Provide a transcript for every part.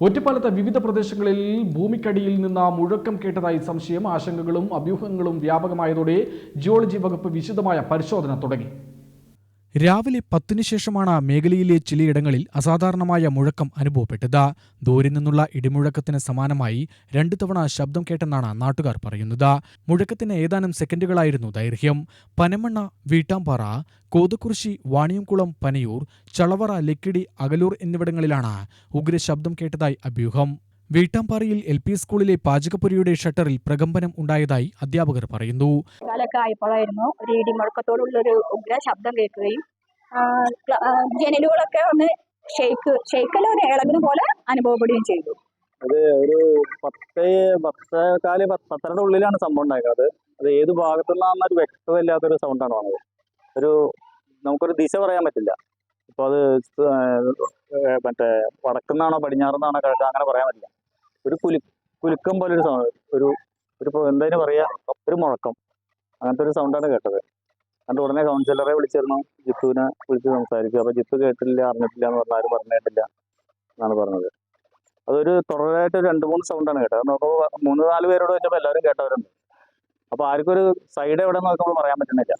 ഒറ്റപ്പാലത്തെ വിവിധ പ്രദേശങ്ങളിൽ ഭൂമിക്കടിയിൽ നിന്ന് മുഴക്കം കേട്ടതായി സംശയം ആശങ്കകളും അഭ്യൂഹങ്ങളും വ്യാപകമായതോടെ ജിയോളജി വകുപ്പ് വിശദമായ പരിശോധന തുടങ്ങി. രാവിലെ പത്തിനു ശേഷമാണ് മേഖലയിലെ ചിലയിടങ്ങളിൽ അസാധാരണമായ മുഴക്കം അനുഭവപ്പെട്ടത്. ദൂരെ നിന്നുള്ള ഇടിമുഴക്കത്തിന് സമാനമായി രണ്ടു തവണ ശബ്ദം കേട്ടെന്നാണ് നാട്ടുകാർ പറയുന്നത്. മുഴക്കത്തിന് ഏതാനും സെക്കൻഡുകളായിരുന്നു ദൈർഘ്യം. പനമണ്ണ വീട്ടാമ്പാറ കോതക്കുറിശി വാണിയംകുളം പനയൂർ ചളവറ ലക്കിടി അകലൂർ എന്നിവിടങ്ങളിലാണ് ഉഗ്രശബ്ദം കേട്ടതായി അഭ്യൂഹം. വീട്ടാമ്പാറയിൽ എൽ പി സ്കൂളിലെ പാചകപ്പുരിയുടെ ഷട്ടറിൽ പ്രകമ്പനം ഉണ്ടായതായി അധ്യാപകർ പറയുന്നു. കാലൊക്കെ ആയപ്പോഴായിരുന്നു ഒരു ഇടിമുഴക്കത്തോടുള്ളൊരു ഉഗ്ര ശബ്ദം കേൾക്കുകയും ജനലുകളൊക്കെ ഒന്ന് ഷെയ്ക്ക് ഷെയ്ക്കല്ല ഒരു ഇളകുന്ന പോലെ അനുഭവപ്പെടുകയും ചെയ്തു. അത് ഒരു പത്ത് പത്തേക്കാൽ പത്ത് പത്തരയുടെ ഉള്ളിലാണ് സംഭവം ഉണ്ടായത്. അത് ഏത് ഭാഗത്തുനിന്നാണെന്ന് ഒരു വ്യക്തതയില്ലാത്തൊരു സൗണ്ടാണ് വന്നത്. ഒരു നമുക്കൊരു ദിശ പറയാൻ പറ്റില്ല. ഇപ്പോൾ അത് മറ്റേ വടക്കുന്നാണോ പടിഞ്ഞാറുന്നാണോ കിഴക്ക് അങ്ങനെ പറയാൻ പറ്റില്ല. ഒരു കുലു കുലുക്കം പോലെ ഒരു ഒരു ഒരു എന്തായാലും പറയാ? ഒരു മുഴക്കം. അങ്ങനത്തെ ഒരു സൗണ്ടാണ് കേട്ടത്. എന്നിട്ട് ഉടനെ കൗൺസിലറെ വിളിച്ചിരുന്നു. ജിത്തുവിനെ വിളിച്ച് സംസാരിച്ചു. അപ്പൊ ജിത്തു കേട്ടില്ല അറിഞ്ഞിട്ടില്ല എന്ന് പറഞ്ഞാൽ ആരും പറഞ്ഞിട്ടില്ല എന്നാണ് പറഞ്ഞത്. അതൊരു തുടരായിട്ട് രണ്ട് മൂന്ന് സൗണ്ടാണ് കേട്ടത്. നോക്കുമ്പോൾ മൂന്ന് നാല് പേരോട് വെച്ചപ്പോൾ എല്ലാവരും കേട്ടവരുണ്ട്. അപ്പോൾ ആർക്കും ഒരു സൈഡ് എവിടെ നോക്കുമ്പോൾ പറയാൻ പറ്റുന്നില്ല.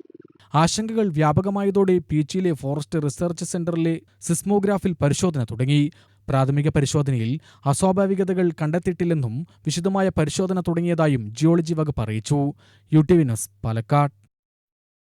ആശങ്കകൾ വ്യാപകമായതോടെ പീച്ചിയിലെ ഫോറസ്റ്റ് റിസർച്ച് സെന്ററിലെ സിസ്മോഗ്രാഫിൽ പരിശോധന തുടങ്ങി. പ്രാഥമിക പരിശോധനയിൽ അസ്വാഭാവികതകൾ കണ്ടെത്തിയിട്ടില്ലെന്നും വിശദമായ പരിശോധന തുടങ്ങിയതായും ജിയോളജി വകുപ്പ് അറിയിച്ചു. U T Palakkad.